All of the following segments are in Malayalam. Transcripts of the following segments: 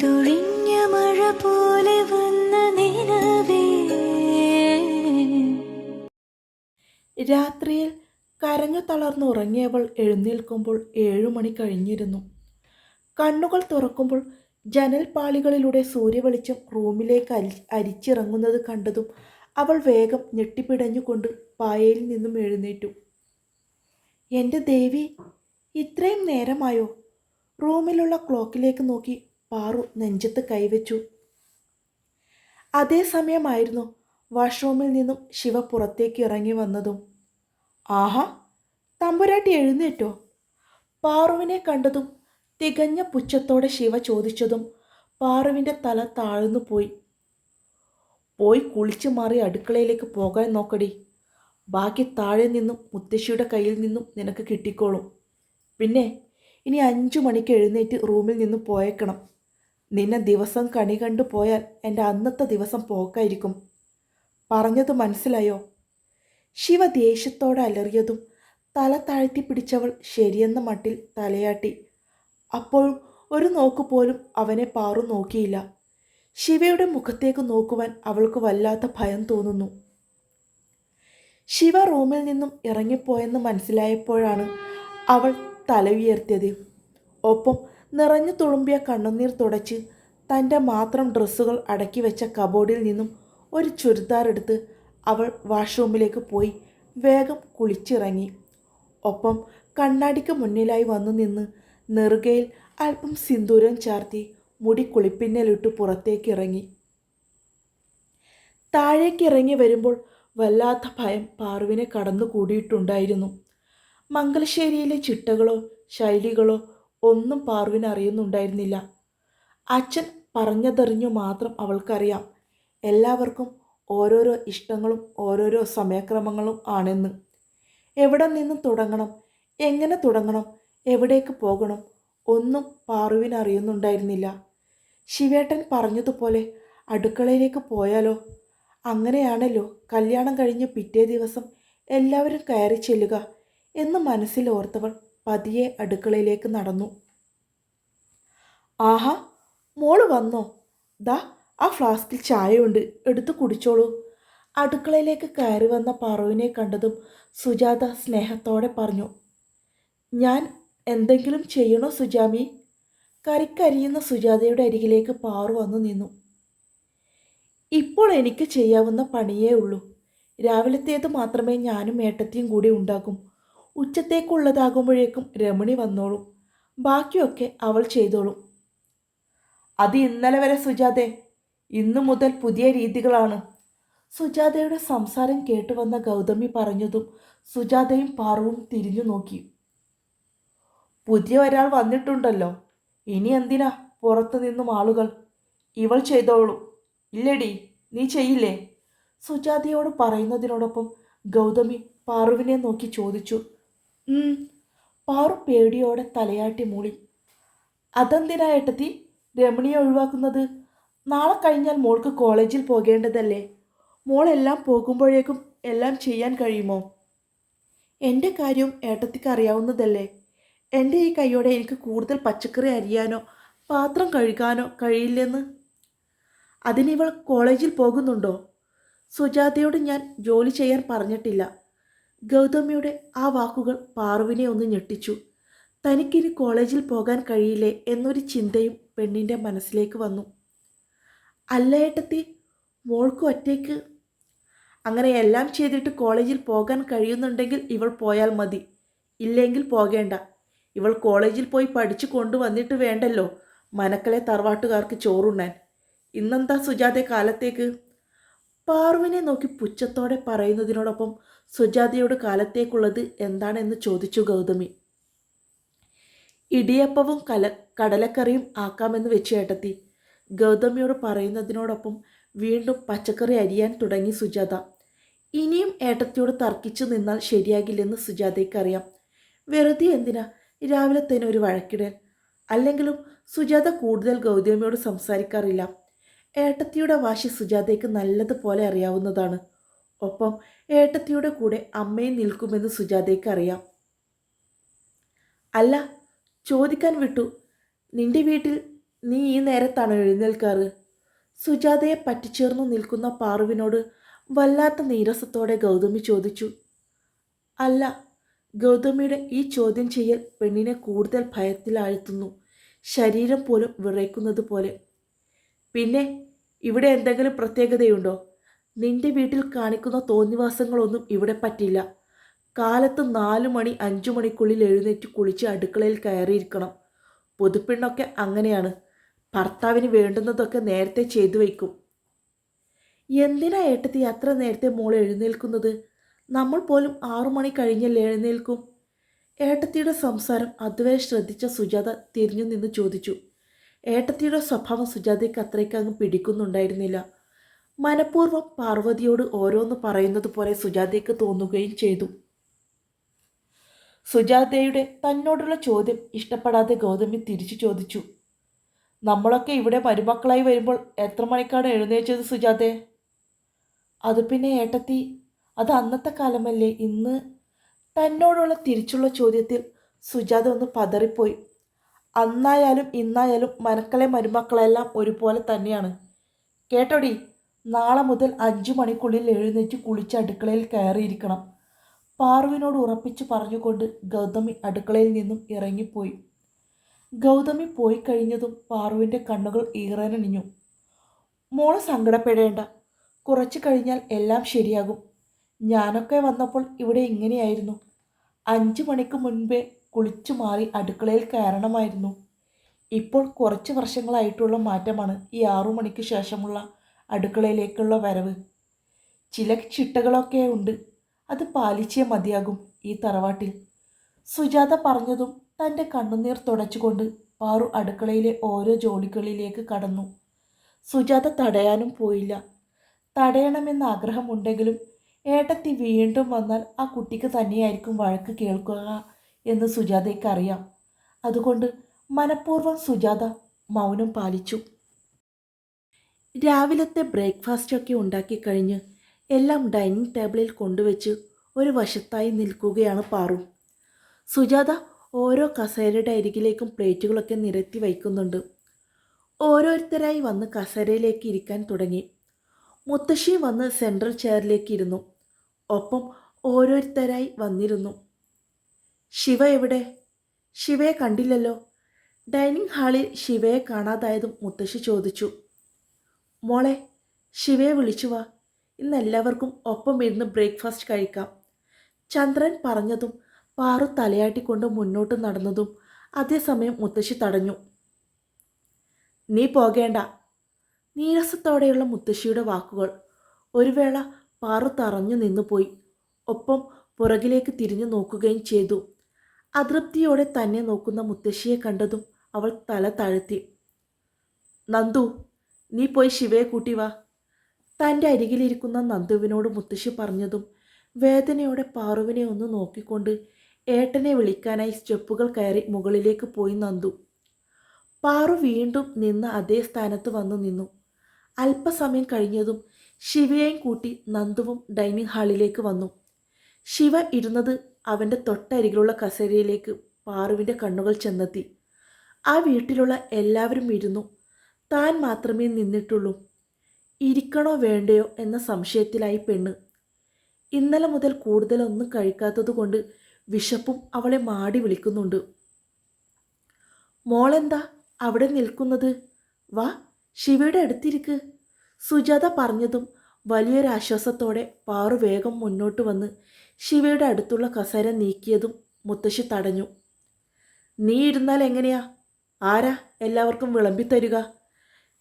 പെയ്തൊഴിഞ്ഞ മഴ പോലെ വന്ന നിലവേ. രാത്രിയിൽ കരഞ്ഞു തളർന്നുറങ്ങിയവൾ എഴുന്നേൽക്കുമ്പോൾ ഏഴുമണി കഴിഞ്ഞിരുന്നു. കണ്ണുകൾ തുറക്കുമ്പോൾ ജനൽപാളികളിലൂടെ സൂര്യവെളിച്ചം റൂമിലേക്ക് അരി അരിച്ചിറങ്ങുന്നത് കണ്ടതും അവൾ വേഗം ഞെട്ടിപ്പിടഞ്ഞുകൊണ്ട് പായയിൽ നിന്നും എഴുന്നേറ്റു. എന്റെ ദേവി ഇത്രയും നേരമായോ? റൂമിലുള്ള ക്ലോക്കിലേക്ക് നോക്കി പാറു നെഞ്ചത്ത് കൈവച്ചു. അതേ സമയമായിരുന്നു വാഷ്റൂമിൽ നിന്നും ശിവ പുറത്തേക്ക് ഇറങ്ങി വന്നതും. ആഹാ തമ്പുരാട്ടി എഴുന്നേറ്റോ? പാറുവിനെ കണ്ടതും തികഞ്ഞ പുച്ഛത്തോടെ ശിവ ചോദിച്ചതും പാറുവിന്റെ തല താഴ്ന്നു പോയി. പോയി കുളിച്ചു മാറി അടുക്കളയിലേക്ക് പോകാൻ നോക്കടി. ബാക്കി താഴെ നിന്നും മുത്തശ്ശിയുടെ കയ്യിൽ നിന്നും നിനക്ക് കിട്ടിക്കോളും. പിന്നെ ഇനി അഞ്ചു മണിക്ക് എഴുന്നേറ്റ് റൂമിൽ നിന്ന് പോയേക്കണം. നിന്നെ ദിവസം കണി കണ്ടു പോയാൽ എന്റെ അന്നത്തെ ദിവസം പോക്കായിരിക്കും. പറഞ്ഞത് മനസ്സിലായോ? ശിവ ദേഷ്യത്തോടെ അലറിയതും തല താഴ്ത്തി പിടിച്ചവൾ ശരിയെന്ന മട്ടിൽ തലയാട്ടി. അപ്പോഴും ഒരു നോക്ക് പോലും അവനെ പാറു നോക്കിയില്ല. ശിവയുടെ മുഖത്തേക്ക് നോക്കുവാൻ അവൾക്ക് വല്ലാത്ത ഭയം തോന്നുന്നു. ശിവ റൂമിൽ നിന്നും ഇറങ്ങിപ്പോയെന്ന് മനസ്സിലായപ്പോഴാണ് അവൾ തല ഉയർത്തിയത്. ഒപ്പം നിറഞ്ഞു തുളുമ്പിയ കണ്ണുനീർ തുടച്ച് തന്റെ മാത്രം ഡ്രസ്സുകൾ അടക്കി വെച്ച കബോർഡിൽ നിന്നും ഒരു ചുരിദാർ എടുത്ത് അവൾ വാഷ്റൂമിലേക്ക് പോയി വേഗം കുളിച്ചിറങ്ങി. ഒപ്പം കണ്ണാടിക്ക് മുന്നിലായി വന്നു നിന്ന് നെറുകയിൽ അല്പം സിന്ദൂരം ചാർത്തി മുടി കുളിപ്പിന്നലിട്ട് പുറത്തേക്ക് ഇറങ്ങി താഴേക്ക് ഇറങ്ങി വരുമ്പോൾ വല്ലാത്ത ഭയം പാറുവിനെ കടന്നുകൂടിയിട്ടുണ്ടായിരുന്നു. മംഗലശ്ശേരിയിലെ ചിട്ടകളോ ശൈലികളോ ഒന്നും പാർവിന് അറിയുന്നുണ്ടായിരുന്നില്ല. അച്ഛൻ പറഞ്ഞതറിഞ്ഞു മാത്രം അവൾക്കറിയാം. എല്ലാവർക്കും ഓരോരോ ഇഷ്ടങ്ങളും ഓരോരോ സമയക്രമങ്ങളും ആണെന്ന്. എവിടെ നിന്ന് തുടങ്ങണം? എങ്ങനെ തുടങ്ങണം? എവിടേക്ക് പോകണം? ഒന്നും പാറുവിന് അറിയുന്നുണ്ടായിരുന്നില്ല. ശിവേട്ടൻ പറഞ്ഞതുപോലെ അടുക്കളയിലേക്ക് പോയാലോ? അങ്ങനെയാണല്ലോ കല്യാണം കഴിഞ്ഞ് പിറ്റേ ദിവസം എല്ലാവരും കയറി ചെല്ലുക എന്ന് മനസ്സിൽ ഓർത്തവൾ പതിയെ അടുക്കളയിലേക്ക് നടന്നു. ആഹാ മോൾ വന്നോ. ദാ ആ ഫ്ലാസ്കിൽ ചായയുണ്ട്. എടുത്തു കുടിച്ചോളൂ. അടുക്കളയിലേക്ക് കയറി വന്ന പാറുവിനെ കണ്ടതും സുജാത സ്നേഹത്തോടെ പറഞ്ഞു ഞാൻ എന്തെങ്കിലും ചെയ്യണോ സുജാമി? കറിക്കരിയുന്ന സുജാതയുടെ അരികിലേക്ക് പാറു വന്നു നിന്നു. ഇപ്പോൾ എനിക്ക് ചെയ്യാവുന്ന പണിയേ ഉള്ളൂ. രാവിലത്തേത് മാത്രമേ ഞാനും ഏട്ടത്തിയും കൂടി ഉണ്ടാക്കും. ഉച്ചത്തേക്കുള്ളതാകുമ്പോഴേക്കും രമണി വന്നോളും. ബാക്കിയൊക്കെ അവൾ ചെയ്തോളും. അത് ഇന്നലെ വരെ സുജാതെ ഇന്നു മുതൽ പുതിയ രീതികളാണ്. സുജാതയുടെ സംസാരം കേട്ടുവന്ന ഗൗതമി പറഞ്ഞതും സുജാതയും പാറവും തിരിഞ്ഞു നോക്കി. പുതിയ ഒരാൾ വന്നിട്ടുണ്ടല്ലോ. ഇനി എന്തിനാ പുറത്തു നിന്നും ആളുകൾ? ഇവൾ ചെയ്തോളൂ. ഇല്ലടി നീ ചെയ്യില്ലേ? സുജാതയോട് പറയുന്നതിനോടൊപ്പം ഗൗതമി പാറുവിനെ നോക്കി ചോദിച്ചു. പാറു പേടിയോടെ തലയാട്ടി മൂളി. അതെന്തിനാ ഏട്ടത്തി രമണിയെ ഒഴിവാക്കുന്നത്. നാളെ കഴിഞ്ഞാൽ മോൾക്ക് കോളേജിൽ പോകേണ്ടതല്ലേ? മോളെല്ലാം പോകുമ്പോഴേക്കും എല്ലാം ചെയ്യാൻ കഴിയുമോ? എന്റെ കാര്യം ഏട്ടത്തിക്ക് അറിയാവുന്നതല്ലേ? എന്റെ ഈ കൈയോടെ എനിക്ക് കൂടുതൽ പച്ചക്കറി അരിയാനോ പാത്രം കഴുകാനോ കഴിയില്ലെന്ന്? അതിനിവൾ കോളേജിൽ പോകുന്നുണ്ടോ? സുജാതയോട് ഞാൻ ജോലി ചെയ്യാൻ പറഞ്ഞിട്ടില്ല. ഗൗതമിയുടെ ആ വാക്കുകൾ പാറുവിനെ ഒന്ന് ഞെട്ടിച്ചു. തനിക്കിനി കോളേജിൽ പോകാൻ കഴിയില്ലേ എന്നൊരു ചിന്തയും പെണ്ണിന്റെ മനസ്സിലേക്ക് വന്നു. അല്ലയേട്ടത്തി മോൾക്ക് ഒറ്റയ്ക്ക്? അങ്ങനെ എല്ലാം ചെയ്തിട്ട് കോളേജിൽ പോകാൻ കഴിയുന്നുണ്ടെങ്കിൽ ഇവൾ പോയാൽ മതി. ഇല്ലെങ്കിൽ പോകേണ്ട. ഇവൾ കോളേജിൽ പോയി പഠിച്ചു കൊണ്ടുവന്നിട്ട് വേണ്ടല്ലോ മനക്കളെ തറവാട്ടുകാർക്ക് ചോറുണ്ണാൻ. ഇന്നെന്താ സുജാതെ കാലത്തേക്ക്? പാറുവിനെ നോക്കി പുച്ഛത്തോടെ പറയുന്നതിനോടൊപ്പം സുജാതയോട് കാലത്തേക്കുള്ളത് എന്താണെന്ന് ചോദിച്ചു ഗൗതമി. ഇടിയപ്പവും കല കടലക്കറിയും ആക്കാമെന്ന് വെച്ച് ഏട്ടത്തി. ഗൗതമിയോട് പറയുന്നതിനോടൊപ്പം വീണ്ടും പച്ചക്കറി അരിയാൻ തുടങ്ങി സുജാത. ഇനിയും ഏട്ടത്തിയോട് തർക്കിച്ചു നിന്നാൽ ശരിയാകില്ലെന്ന് സുജാതയ്ക്കറിയാം. വെറുതെ എന്തിനാ രാവിലെ തന്നെ ഒരു വഴക്കിടൽ അല്ലെങ്കിലും സുജാത കൂടുതൽ ഗൗതമിയോട് സംസാരിക്കാറില്ല. ഏട്ടത്തിയുടെ വാശി സുജാതയ്ക്ക് നല്ലതുപോലെ അറിയാവുന്നതാണ്. ഒപ്പം ഏട്ടത്തിയുടെ കൂടെ അമ്മയും നിൽക്കുമെന്ന് സുജാതയ്ക്ക് അറിയാം. അല്ല ചോദിക്കാൻ വിട്ടു. നിന്റെ വീട്ടിൽ നീ ഈ നേരത്താണ് എഴുന്നേൽക്കാറ്? സുജാതയെ പറ്റിച്ചേർന്നു നിൽക്കുന്ന പാറുവിനോട് വല്ലാത്ത നീരസത്തോടെ ഗൗതമി ചോദിച്ചു. അല്ല ഗൗതമിയുടെ ഈ ചോദ്യം ചെയ്യൽ പെണ്ണിനെ കൂടുതൽ ഭയത്തിലാഴ്ത്തുന്നു. ശരീരം പോലും വിറയ്ക്കുന്നത് പോലെ പിന്നെ ഇവിടെ എന്തെങ്കിലും പ്രത്യേകതയുണ്ടോ? നിന്റെ വീട്ടിൽ കാണിക്കുന്ന തോന്നിവാസങ്ങളൊന്നും ഇവിടെ പറ്റില്ല. കാലത്ത് നാല് മണി അഞ്ചു മണിക്കുള്ളിൽ എഴുന്നേറ്റ് കുളിച്ച് അടുക്കളയിൽ കയറിയിരിക്കണം. പുതുപ്പെണ്ണൊക്കെ അങ്ങനെയാണ്. ഭർത്താവിന് വേണ്ടുന്നതൊക്കെ നേരത്തെ ചെയ്തു വയ്ക്കും. എന്തിനാ ഏട്ടത്തി അത്ര നേരത്തെ മോൾ എഴുന്നേൽക്കുന്നത്? നമ്മൾ പോലും ആറു മണി കഴിഞ്ഞല്ലേ എഴുന്നേൽക്കും? ഏട്ടത്തിയുടെ സംസാരം അതുവരെ ശ്രദ്ധിച്ച സുജാത തിരിഞ്ഞു നിന്ന് ചോദിച്ചു. ഏട്ടത്തിയുടെ സ്വഭാവം സുജാതയ്ക്ക് അത്രയ്ക്ക് അങ്ങ് പിടിക്കുന്നുണ്ടായിരുന്നില്ല. മനഃപൂർവം പാർവതിയോട് ഓരോന്ന് പറയുന്നത് പോലെ സുജാതയ്ക്ക് തോന്നുകയും ചെയ്തു. സുജാതയുടെ തന്നോടുള്ള ചോദ്യം ഇഷ്ടപ്പെടാതെ ഗൗതമി തിരിച്ചു ചോദിച്ചു. നമ്മളൊക്കെ ഇവിടെ മരുമക്കളായി വരുമ്പോൾ എത്ര മണിക്കാണ് എഴുന്നേച്ചത് സുജാതെ? അത് പിന്നെ ഏട്ടത്തി അത് അന്നത്തെ കാലമല്ലേ. ഇന്ന് തന്നോടുള്ള തിരിച്ചുള്ള ചോദ്യത്തിൽ സുജാത ഒന്ന് പതറിപ്പോയി. അന്നായാലും ഇന്നായാലും മനക്കളെ മരുമക്കളെല്ലാം ഒരുപോലെ തന്നെയാണ്. കേട്ടോടി? നാളെ മുതൽ അഞ്ചു മണിക്കുള്ളിൽ എഴുന്നേറ്റ് കുളിച്ച് അടുക്കളയിൽ കയറിയിരിക്കണം. പാറുവിനോട് ഉറപ്പിച്ചു പറഞ്ഞുകൊണ്ട് ഗൗതമി അടുക്കളയിൽ നിന്നും ഇറങ്ങിപ്പോയി. ഗൗതമി പോയി കഴിഞ്ഞതും പാറുവിന്റെ കണ്ണുകൾ ഈറനണിഞ്ഞു. മോൾ സങ്കടപ്പെടേണ്ട. കുറച്ച് കഴിഞ്ഞാൽ എല്ലാം ശരിയാകും. ഞാനൊക്കെ വന്നപ്പോൾ ഇവിടെ ഇങ്ങനെയായിരുന്നു. അഞ്ചു മണിക്ക് മുൻപേ കുളിച്ചു മാറി അടുക്കളയിൽ കയറണമായിരുന്നു. ഇപ്പോൾ കുറച്ച് വർഷങ്ങളായിട്ടുള്ള മാറ്റമാണ് ഈ ആറു മണിക്ക് ശേഷമുള്ള അടുക്കളയിലേക്കുള്ള വരവ്. ചില ചിട്ടകളൊക്കെ ഉണ്ട്. അത് പാലിച്ചേ മതിയാകും ഈ തറവാട്ടിൽ. സുജാത പറഞ്ഞതും തന്റെ കണ്ണുനീർ തുടച്ചുകൊണ്ട് പാറു അടുക്കളയിലെ ഓരോ ജോലികളിലേക്ക് കടന്നു. സുജാത തടയാനും പോയില്ല. തടയണമെന്ന ആഗ്രഹമുണ്ടെങ്കിലും ഏട്ടത്തി വീണ്ടും വന്നാൽ ആ കുട്ടിക്ക് തന്നെയായിരിക്കും വഴക്ക് കേൾക്കുക എന്ന് സുജാതയ്ക്ക് അറിയാം. അതുകൊണ്ട് മനഃപൂർവം സുജാത മൗനം പാലിച്ചു. രാവിലത്തെ ബ്രേക്ക്ഫാസ്റ്റൊക്കെ ഉണ്ടാക്കി കഴിഞ്ഞ് എല്ലാം ഡൈനിങ് ടേബിളിൽ കൊണ്ടുവച്ച് ഒരു വശത്തായി നിൽക്കുകയാണ് പാറു. സുജാത ഓരോ കസേരയുടെ അരികിലേക്കും പ്ലേറ്റുകളൊക്കെ നിരത്തി വയ്ക്കുന്നുണ്ട്. ഓരോരുത്തരായി വന്ന് കസേരയിലേക്ക് ഇരിക്കാൻ തുടങ്ങി. മുത്തശ്ശി വന്ന് സെൻട്രൽ ചെയറിലേക്ക് ഇരുന്നു. ഒപ്പം ഓരോരുത്തരായി വന്നിരുന്നു. ശിവ എവിടെ? ശിവയെ കണ്ടില്ലല്ലോ. ഡൈനിങ് ഹാളിൽ ശിവയെ കാണാതായതും മുത്തശ്ശി ചോദിച്ചു. മോളെ ശിവയെ വിളിച്ചു വാ. ഇന്ന് എല്ലാവർക്കും ഒപ്പം ഇരുന്ന് ബ്രേക്ക്ഫാസ്റ്റ് കഴിക്കാം. ചന്ദ്രൻ പറഞ്ഞതും പാറു തലയാട്ടിക്കൊണ്ട് മുന്നോട്ട് നടന്നതും അതേസമയം മുത്തശ്ശി തടഞ്ഞു. നീ പോകേണ്ട. നീരസത്തോടെയുള്ള മുത്തശ്ശിയുടെ വാക്കുകൾ. ഒരു വേള പാറു തറഞ്ഞു നിന്നുപോയി. ഒപ്പം പുറകിലേക്ക് തിരിഞ്ഞു നോക്കുകയും ചെയ്തു. അതൃപ്തിയോടെ തന്നെ നോക്കുന്ന മുത്തശ്ശിയെ കണ്ടതും അവൾ തല താഴ്ത്തി. നന്ദു നീ പോയി ശിവയെ കൂട്ടി വാ. തന്റെ അരികിലിരിക്കുന്ന നന്ദുവിനോട് മുത്തശ്ശി പറഞ്ഞതും വേദനയോടെ പാറുവിനെ ഒന്ന് നോക്കിക്കൊണ്ട് ഏട്ടനെ വിളിക്കാനായി സ്റ്റെപ്പുകൾ കയറി മുകളിലേക്ക് പോയി നന്ദു. പാറു വീണ്ടും നിന്ന് അതേ സ്ഥാനത്ത് വന്നു നിന്നു. അല്പസമയം കഴിഞ്ഞതും ശിവയെയും കൂട്ടി നന്ദുവും ഡൈനിങ് ഹാളിലേക്ക് വന്നു. ശിവ ഇരുന്നത് അവന്റെ തൊട്ടരികിലുള്ള കസേരയിലേക്ക് പാറുവിന്റെ കണ്ണുകൾ ചെന്നെത്തി. ആ വീട്ടിലുള്ള എല്ലാവരും ഇരുന്നു. താൻ മാത്രമേ നിന്നിട്ടുള്ളൂ. ഇരിക്കണോ വേണ്ടയോ എന്ന സംശയത്തിലായി പെണ്ണ്. ഇന്നലെ മുതൽ കൂടുതലൊന്നും കഴിക്കാത്തതുകൊണ്ട് വിശപ്പും അവളെ മാടി വിളിക്കുന്നുണ്ട്. മോളെന്താ അവിടെ നിൽക്കുന്നത്? വാ ശിവയുടെ അടുത്തിരിക്ക്. സുജാത പറഞ്ഞതും വലിയൊരാശ്വാസത്തോടെ പാറു വേഗം മുന്നോട്ട് വന്ന് ശിവയുടെ അടുത്തുള്ള കസേര നീക്കിയതും മുത്തശ്ശി തടഞ്ഞു. നീ ഇരുന്നാൽ എങ്ങനെയാ? ആരാ എല്ലാവർക്കും വിളമ്പിത്തരിക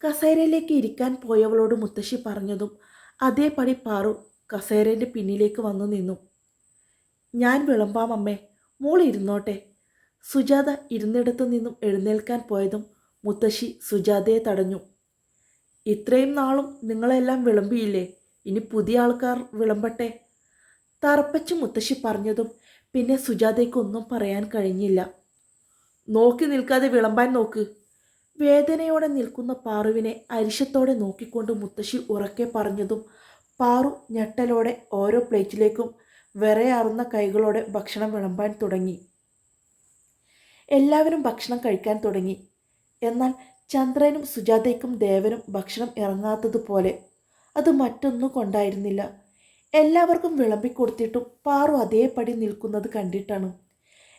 കസേരയിലേക്ക് ഇരിക്കാൻ പോയവളോട് മുത്തശ്ശി പറഞ്ഞതും അതേപടി പാറു കസേരേന്റെ പിന്നിലേക്ക് വന്നു നിന്നു. ഞാൻ വിളമ്പാം അമ്മേ. മോൾ ഇരുന്നോട്ടെ. സുജാത ഇരുന്നിടത്തു നിന്നും എഴുന്നേൽക്കാൻ പോയതും മുത്തശ്ശി സുജാതയെ തടഞ്ഞു. ഇത്രയും നാളും നിങ്ങളെല്ലാം വിളമ്പിയില്ലേ? ഇനി പുതിയ ആൾക്കാർ വിളമ്പട്ടെ. തറപ്പച്ചു മുത്തശ്ശി പറഞ്ഞതും പിന്നെ സുജാതയ്ക്കൊന്നും പറയാൻ കഴിഞ്ഞില്ല. നോക്കി നിൽക്കാതെ വിളമ്പാൻ നോക്ക്. വേദനയോടെ നിൽക്കുന്ന പാറുവിനെ അരിശത്തോടെ നോക്കിക്കൊണ്ട് മുത്തശ്ശി ഉറക്കെ പറഞ്ഞതും പാറു ഞെട്ടലോടെ ഓരോ പ്ലേറ്റിലേക്കും വിറയാറുന്ന കൈകളോടെ ഭക്ഷണം വിളമ്പാൻ തുടങ്ങി. എല്ലാവരും ഭക്ഷണം കഴിക്കാൻ തുടങ്ങി. എന്നാൽ ചന്ദ്രനും സുജാതയ്ക്കും ദേവനും ഭക്ഷണം ഇറങ്ങാത്തതുപോലെ അത് മറ്റൊന്നും കൊണ്ടായിരുന്നില്ല. എല്ലാവർക്കും വിളമ്പിക്കൊടുത്തിട്ടും പാറു അതേപടി നിൽക്കുന്നത് കണ്ടിട്ടാണ്.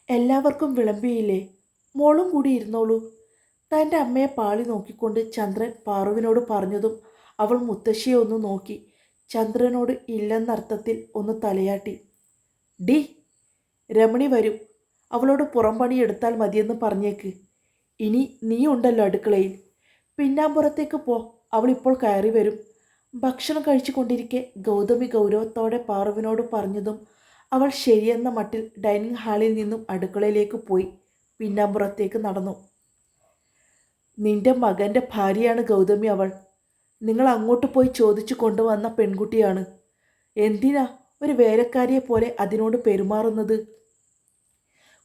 എല്ലാവർക്കും വിളമ്പിയില്ലേ? മോളും കൂടി ഇരുന്നോളൂ. തന്റെ അമ്മയെ പാളി നോക്കിക്കൊണ്ട് ചന്ദ്രൻ പാറുവിനോട് പറഞ്ഞതും അവൾ മുത്തശ്ശിയെ ഒന്ന് നോക്കി ചന്ദ്രനോട് ഇല്ലെന്നർത്ഥത്തിൽ ഒന്ന് തലയാട്ടി. ഡി രമണി വരും. അവളോട് പുറംപണി എടുത്താൽ മതിയെന്ന് പറഞ്ഞേക്ക്. ഇനി നീ ഉണ്ടല്ലോ അടുക്കളയിൽ. പിന്നാമ്പുറത്തേക്ക് പോ. അവളിപ്പോൾ കയറി വരും. ഭക്ഷണം കഴിച്ചു കൊണ്ടിരിക്കെ ഗൗതമി ഗൗരവത്തോടെ പാറുവിനോട് പറഞ്ഞതും അവൾ ശരിയെന്ന മട്ടിൽ ഡൈനിങ് ഹാളിൽ നിന്നും അടുക്കളയിലേക്ക് പോയി പിന്നാമ്പുറത്തേക്ക് നടന്നു. നിന്റെ മകന്റെ ഭാര്യയാണ് ഗൗതമി അവൾ. നിങ്ങൾ അങ്ങോട്ട് പോയി ചോദിച്ചു കൊണ്ടുവന്ന പെൺകുട്ടിയാണ്. എന്തിനാ ഒരു വേലക്കാരിയെ പോലെ അതിനോട് പെരുമാറുന്നത്?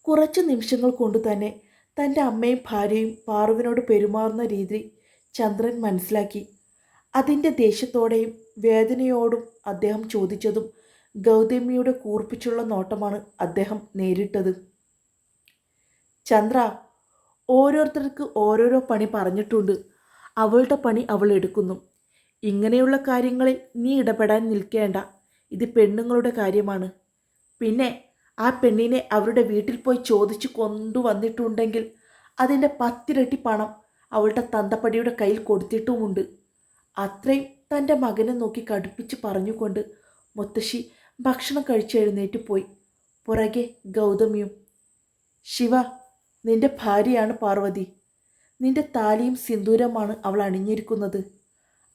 കുറച്ച് നിമിഷങ്ങൾ കൊണ്ട് തന്നെ തന്റെ അമ്മയും ഭാര്യയും പാറുവിനോട് പെരുമാറുന്ന രീതി ചന്ദ്രൻ മനസ്സിലാക്കി. അതിന്റെ ദേഷ്യത്തോടെയും വേദനയോടും അദ്ദേഹം ചോദിച്ചതും ഗൗതമിയുടെ കൂർപ്പിച്ചുള്ള നോട്ടമാണ് അദ്ദേഹം നേരിട്ടത്. ചന്ദ്ര ഓരോരുത്തർക്ക് ഓരോരോ പണി പറഞ്ഞിട്ടുണ്ട്. അവളുടെ പണി അവൾ എടുക്കുന്നു. ഇങ്ങനെയുള്ള കാര്യങ്ങളിൽ നീ ഇടപെടാൻ നിൽക്കേണ്ട. ഇത് പെണ്ണുങ്ങളുടെ കാര്യമാണ്. പിന്നെ ആ പെണ്ണിനെ അവരുടെ വീട്ടിൽ പോയി ചോദിച്ചു കൊണ്ടുവന്നിട്ടുണ്ടെങ്കിൽ അതിന്റെ പത്തിരട്ടി പണം അവളുടെ തന്തപ്പടിയുടെ കയ്യിൽ കൊടുത്തിട്ടുമുണ്ട്. അത്രയും തന്റെ മകനെ നോക്കി കടുപ്പിച്ച് പറഞ്ഞുകൊണ്ട് മുത്തശ്ശി ഭക്ഷണം കഴിച്ചെഴുന്നേറ്റ് പോയി. പുറകെ ഗൗതമിയും ശിവ നിന്റെ ഭാര്യയാണ് പാർവതി. നിന്റെ താലിയും സിന്ദൂരമാണ് അവൾ അണിഞ്ഞിരിക്കുന്നത്.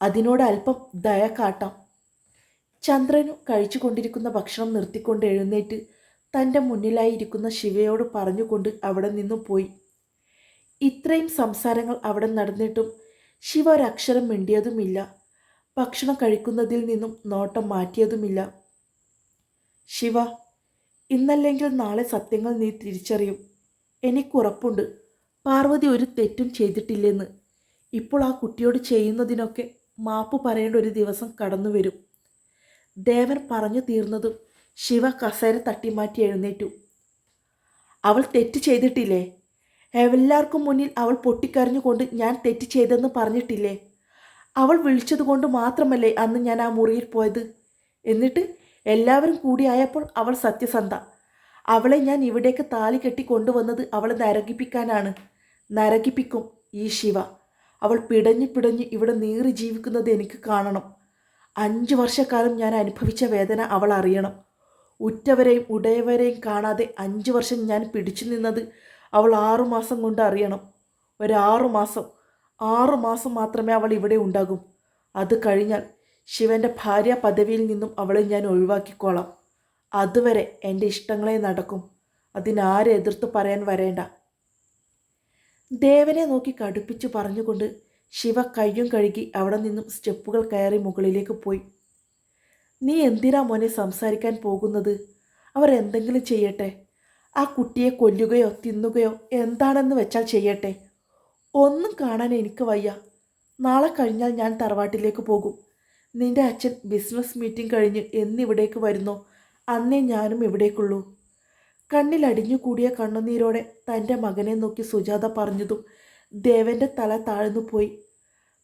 അതിനോട് അല്പം ദയ കാട്ടാം ചന്ദ്രനു കഴിച്ചുകൊണ്ടിരിക്കുന്ന ഭക്ഷണം നിർത്തിക്കൊണ്ട് എഴുന്നേറ്റ് തന്റെ മുന്നിലായിരിക്കുന്ന ശിവയോട് പറഞ്ഞുകൊണ്ട് അവിടെ നിന്നു പോയി. ഇത്രയും സംസാരങ്ങൾ അവിടെ നടന്നിട്ടും ശിവ ഒരക്ഷരം മിണ്ടിയതുമില്ല. ഭക്ഷണം കഴിക്കുന്നതിൽ നിന്നും നോട്ടം മാറ്റിയതുമില്ല. ശിവ ഇന്നല്ലെങ്കിൽ നാളെ സത്യങ്ങൾ നീ തിരിച്ചറിയും. എനിക്കുറപ്പുണ്ട് പാർവതി ഒരു തെറ്റും ചെയ്തിട്ടില്ലെന്ന്. ഇപ്പോൾ ആ കുട്ടിയോട് ചെയ്യുന്നതിനൊക്കെ മാപ്പ് പറയേണ്ട ഒരു ദിവസം കടന്നു വരും ദേവൻ പറഞ്ഞു തീർന്നതും ശിവ കസേര തട്ടിമാറ്റി എഴുന്നേറ്റു. അവൾ തെറ്റ് ചെയ്തിട്ടില്ലേ? എല്ലാവർക്കും മുന്നിൽ അവൾ പൊട്ടിക്കരഞ്ഞുകൊണ്ട് ഞാൻ തെറ്റ് ചെയ്തെന്ന് പറഞ്ഞിട്ടില്ലേ? അവൾ വിളിച്ചതുകൊണ്ട് മാത്രമല്ലേ അന്ന് ഞാൻ ആ മുറിയിൽ പോയത്? എന്നിട്ട് എല്ലാവരും കൂടിയായപ്പോൾ അവൾ സത്യസന്ധ. അവളെ ഞാൻ ഇവിടേക്ക് താലി കെട്ടി കൊണ്ടുവന്നത് അവളെ നരകിപ്പിക്കാനാണ്. നരകിപ്പിക്കും ഈ ശിവ. അവൾ പിടഞ്ഞ് പിടഞ്ഞ് ഇവിടെ നീറി ജീവിക്കുന്നത് എനിക്ക് കാണണം. അഞ്ച് വർഷക്കാലം ഞാൻ അനുഭവിച്ച വേദന അവൾ അറിയണം. ഉറ്റവരെയും ഉടയവരെയും കാണാതെ അഞ്ച് വർഷം ഞാൻ പിടിച്ചു നിന്നത് അവൾ ആറുമാസം കൊണ്ട് അറിയണം. ഒരാറുമാസം ആറുമാസം ആറു മാസം മാത്രമേ അവൾ ഇവിടെ ഉണ്ടാകും. അത് കഴിഞ്ഞാൽ ശിവന്റെ ഭാര്യ പദവിയിൽ നിന്നും അവളെ ഞാൻ ഒഴിവാക്കിക്കോളാം. അതുവരെ എന്റെ ഇഷ്ടങ്ങളെ നടക്കും. അതിനാരെ എതിർത്ത് പറയാൻ വരേണ്ട? ദേവനെ നോക്കി കടുപ്പിച്ചു പറഞ്ഞുകൊണ്ട് ശിവ കയ്യും കഴുകി അവിടെ നിന്നും സ്റ്റെപ്പുകൾ കയറി മുകളിലേക്ക് പോയി. നീ എന്തിനാ മോനെ സംസാരിക്കാൻ പോകുന്നത്? അവർ എന്തെങ്കിലും ചെയ്യട്ടെ. ആ കുട്ടിയെ കൊല്ലുകയോ തിന്നുകയോ എന്താണെന്ന് വെച്ചാൽ ചെയ്യട്ടെ. ഒന്നും കാണാൻ എനിക്ക് വയ്യ. നാളെ കഴിഞ്ഞാൽ ഞാൻ തറവാട്ടിലേക്ക് പോകും. നിന്റെ അച്ഛൻ ബിസിനസ് മീറ്റിംഗ് കഴിഞ്ഞ് എന്നിവിടേക്ക് വരുന്നോ? അന്നേ ഞാനും ഇവിടേക്കുള്ളൂ. കണ്ണിൽ അടിഞ്ഞുകൂടിയ കണ്ണുനീരോടെ തന്റെ മകനെ നോക്കി സുജാത പറഞ്ഞതും ദേവന്റെ തല താഴ്ന്നു പോയി.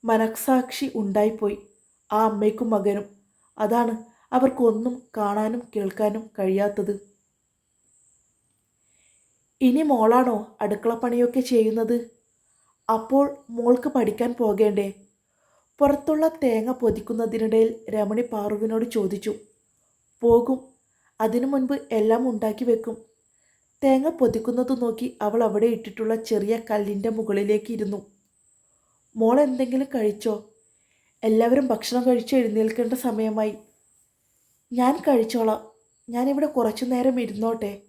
മനസാക്ഷി ഉണ്ടായിപ്പോയി. ആ അമ്മയ്ക്കും മകനും. അതാണ് അവർക്കൊന്നും കാണാനും കേൾക്കാനും കഴിയാത്തത്. ഇനി മോളാണോ അടുക്കളപ്പണിയൊക്കെ ചെയ്യുന്നത്? അപ്പോൾ മോൾക്ക് പഠിക്കാൻ പോകേണ്ടേ? പുറത്തുള്ള തേങ്ങ പൊതിക്കുന്നതിനിടയിൽ രമണി പാറുവിനോട് ചോദിച്ചു. പോകും. അതിനു മുൻപ് എല്ലാം ഉണ്ടാക്കി വെക്കും. തേങ്ങ പൊതിക്കുന്നത് നോക്കി അവൾ അവിടെ ഇട്ടിട്ടുള്ള ചെറിയ കല്ലിന്റെ മുകളിലേക്ക് ഇരുന്നു. മോൾ എന്തെങ്കിലും കഴിച്ചോ? എല്ലാവരും ഭക്ഷണം കഴിച്ച് എഴുന്നേൽക്കേണ്ട സമയമായി. ഞാൻ കഴിച്ചോളാം. ഞാനിവിടെ കുറച്ചു നേരം ഇരുന്നോട്ടെ?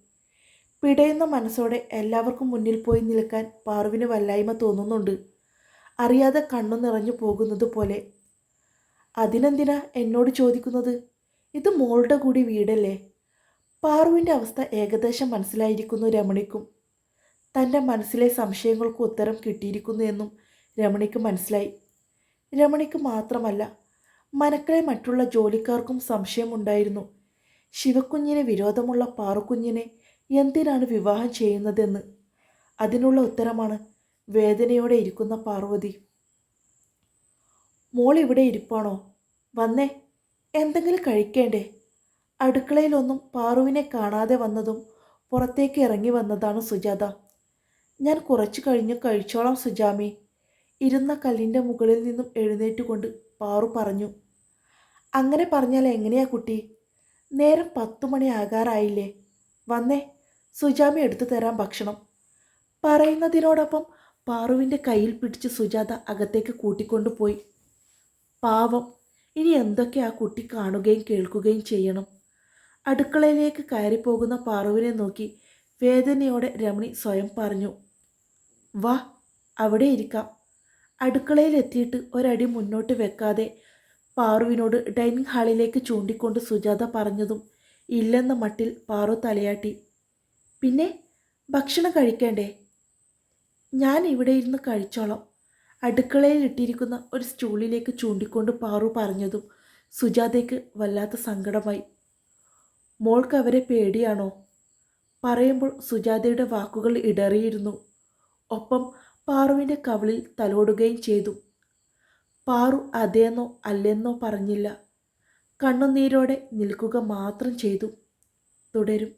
പിടയുന്ന മനസ്സോടെ എല്ലാവർക്കും മുന്നിൽ പോയി നിൽക്കാൻ പാർവിന് വല്ലായ്മ തോന്നുന്നുണ്ട്. അറിയാതെ കണ്ണു നിറഞ്ഞു പോകുന്നത് പോലെ. അതിനെന്തിനാ എന്നോട് ചോദിക്കുന്നത്? ഇത് മോളുടെ കൂടി വീടല്ലേ? പാറുവിന്റെ അവസ്ഥ ഏകദേശം മനസ്സിലായിരിക്കുന്നു രമണിക്കും. തന്റെ മനസ്സിലെ സംശയങ്ങൾക്ക് ഉത്തരം കിട്ടിയിരിക്കുന്നു എന്നും രമണിക്ക് മനസ്സിലായി. രമണിക്ക് മാത്രമല്ല മനക്കളെ മറ്റുള്ള ജോലിക്കാർക്കും സംശയമുണ്ടായിരുന്നു. ശിവക്കുഞ്ഞിന് വിരോധമുള്ള പാറുക്കുഞ്ഞിനെ എന്തിനാണ് വിവാഹം ചെയ്യുന്നതെന്ന്? അതിനുള്ള ഉത്തരമാണ് വേദനയോടെ ഇരിക്കുന്ന പാർവതി. മോൾ ഇവിടെ ഇരിപ്പാണോ? വന്നേ. എന്തെങ്കിലും കഴിക്കേണ്ടേ? അടുക്കളയിലൊന്നും പാറുവിനെ കാണാതെ വന്നതും പുറത്തേക്ക് ഇറങ്ങി വന്നതാണ് സുജാത. ഞാൻ കുറച്ചു കഴിഞ്ഞ് കഴിച്ചോളാം സുജാമി. ഇരുന്ന കല്ലിന്റെ മുകളിൽ നിന്നും എഴുന്നേറ്റുകൊണ്ട് പാറു പറഞ്ഞു. അങ്ങനെ പറഞ്ഞാൽ എങ്ങനെയാ കുട്ടി? നേരം പത്തു മണി ആകാറായില്ലേ. വന്നേ. സുജാമി എടുത്തു തരാം ഭക്ഷണം. പറയുന്നതിനോടൊപ്പം പാറുവിന്റെ കയ്യിൽ പിടിച്ച് സുജാത അകത്തേക്ക് കൂട്ടിക്കൊണ്ടുപോയി പാവം ഇനി എന്തൊക്കെ ആ കുട്ടി കാണുകയും കേൾക്കുകയും ചെയ്യണം? അടുക്കളയിലേക്ക് കയറിപ്പോകുന്ന പാറുവിനെ നോക്കി വേദനയോടെ രമണി സ്വയം പറഞ്ഞു വാ അവിടെ ഇരിക്കാം. അടുക്കളയിൽ എത്തിയിട്ട് ഒരടി മുന്നോട്ട് വെക്കാതെ പാറുവിനോട് ഡൈനിങ് ഹാളിലേക്ക് ചൂണ്ടിക്കൊണ്ട് സുജാത പറഞ്ഞതും ഇല്ലെന്ന മട്ടിൽ പാറു തലയാട്ടി. പിന്നെ ഭക്ഷണം കഴിക്കണ്ടേ? ഞാൻ ഇവിടെ ഇരുന്ന് കഴിച്ചോളാം. അടുക്കളയിൽ ഇട്ടിരിക്കുന്ന ഒരു സ്റ്റൂളിലേക്ക് ചൂണ്ടിക്കൊണ്ട് പാറു പറഞ്ഞതും സുജാതയ്ക്ക് വല്ലാത്ത സങ്കടമായി. മോൾക്ക് അവരെ പേടിയാണോ? പറയുമ്പോൾ സുജാതയുടെ വാക്കുകൾ ഇടറിയിരുന്നു. ഒപ്പം പാറുവിന്റെ കവളിൽ തലോടുകയും ചെയ്തു. പാറു അതേന്നോ അല്ലെന്നോ പറഞ്ഞില്ല. കണ്ണുനീരോടെ നിൽക്കുക മാത്രം ചെയ്തു. തുടരും.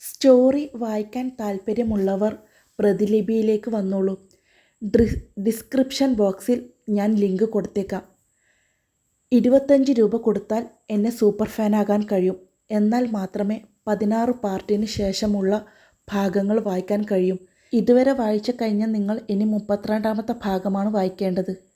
സ്റ്റോറി വായിക്കാൻ താല്പര്യമുള്ളവർ പ്രതിലിപിയിലേക്ക് വന്നോളൂ. ഡിസ്ക്രിപ്ഷൻ ബോക്സിൽ ഞാൻ ലിങ്ക് കൊടുത്തേക്കാം. ഇരുപത്തഞ്ച് രൂപ കൊടുത്താൽ എന്നെ സൂപ്പർ ഫാനാകാൻ കഴിയും. എന്നാൽ മാത്രമേ പതിനാറ് പാർട്ടിന് ശേഷമുള്ള ഭാഗങ്ങൾ വായിക്കാൻ കഴിയും. ഇതുവരെ വായിച്ചു കഴിഞ്ഞാൽ നിങ്ങൾ ഇനി മുപ്പത്തിരണ്ടാമത്തെ ഭാഗമാണ് വായിക്കേണ്ടത്.